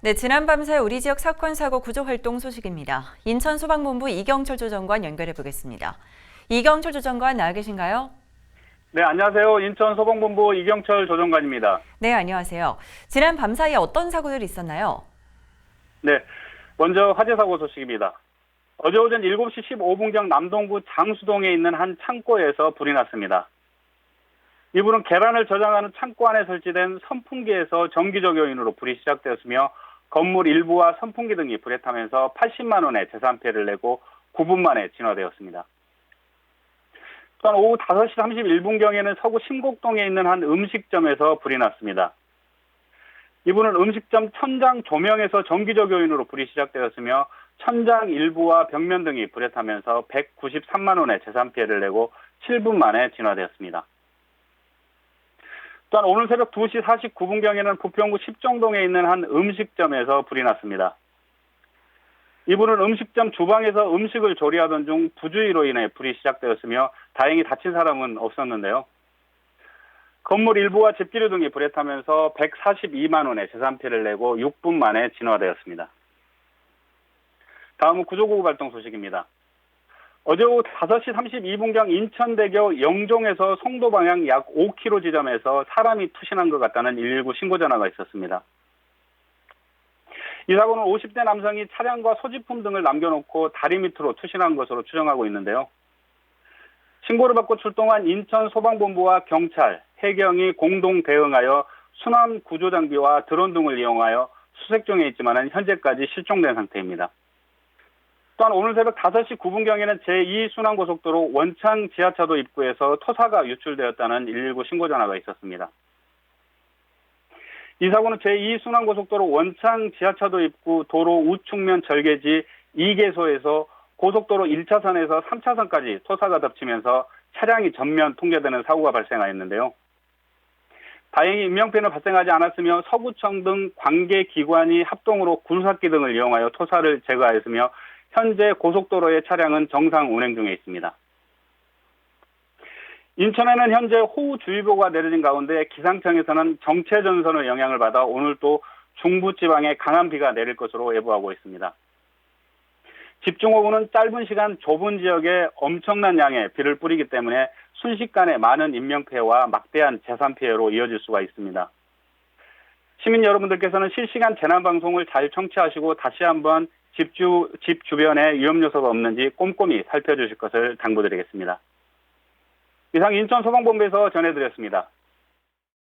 네, 지난 밤새 우리 지역 사건 사고 구조 활동 소식입니다. 인천 소방본부 이경철 조정관 연결해 보겠습니다. 이경철 조정관 나와 계신가요? 네, 안녕하세요. 인천 소방본부 이경철 조정관입니다. 네, 안녕하세요. 지난 밤 사이에 어떤 사고들이 있었나요? 네, 먼저 화재 사고 소식입니다. 어제 오전 7시 15분경 남동구 장수동에 있는 한 창고에서 불이 났습니다. 이 불은 계란을 저장하는 창고 안에 설치된 선풍기에서 전기적 요인으로 불이 시작되었으며 건물 일부와 선풍기 등이 불에 타면서 80만 원의 재산 피해를 내고 9분 만에 진화되었습니다. 또한 오후 5시 31분경에는 서구 신곡동에 있는 한 음식점에서 불이 났습니다. 이분은 음식점 천장 조명에서 전기적 요인으로 불이 시작되었으며 천장 일부와 벽면 등이 불에 타면서 193만 원의 재산 피해를 내고 7분 만에 진화되었습니다. 또한 오늘 새벽 2시 49분경에는 부평구 십정동에 있는 한 음식점에서 불이 났습니다. 이분은 음식점 주방에서 음식을 조리하던 중 부주의로 인해 불이 시작되었으며 다행히 다친 사람은 없었는데요. 건물 일부와 집기류 등이 불에 타면서 142만 원의 재산 피해를 내고 6분 만에 진화되었습니다. 다음은 구조구급 활동 소식입니다. 어제 오후 5시 32분경 인천대교 영종에서 송도 방향 약 5km 지점에서 사람이 투신한 것 같다는 119 신고 전화가 있었습니다. 이 사고는 50대 남성이 차량과 소지품 등을 남겨놓고 다리 밑으로 투신한 것으로 추정하고 있는데요. 신고를 받고 출동한 인천 소방본부와 경찰, 해경이 공동 대응하여 순환 구조 장비와 드론 등을 이용하여 수색 중에 있지만 현재까지 실종된 상태입니다. 또한 오늘 새벽 5시 9분경에는 제2순환고속도로 원창 지하차도 입구에서 토사가 유출되었다는 119 신고 전화가 있었습니다. 이 사고는 제2순환고속도로 원창 지하차도 입구 도로 우측면 절개지 2개소에서 고속도로 1차선에서 3차선까지 토사가 덮치면서 차량이 전면 통제되는 사고가 발생하였는데요. 다행히 인명피해는 발생하지 않았으며 서구청 등 관계 기관이 합동으로 굴삭기 등을 이용하여 토사를 제거하였으며 현재 고속도로의 차량은 정상 운행 중에 있습니다. 인천에는 현재 호우주의보가 내려진 가운데 기상청에서는 정체 전선의 영향을 받아 오늘 또 중부지방에 강한 비가 내릴 것으로 예보하고 있습니다. 집중호우는 짧은 시간 좁은 지역에 엄청난 양의 비를 뿌리기 때문에 순식간에 많은 인명피해와 막대한 재산 피해로 이어질 수가 있습니다. 시민 여러분들께서는 실시간 재난 방송을 잘 청취하시고 다시 한번 집, 주, 집 주변에 위험 요소가 없는지 꼼꼼히 살펴주실 것을 당부드리겠습니다. 이상 인천 소방본부에서 전해드렸습니다.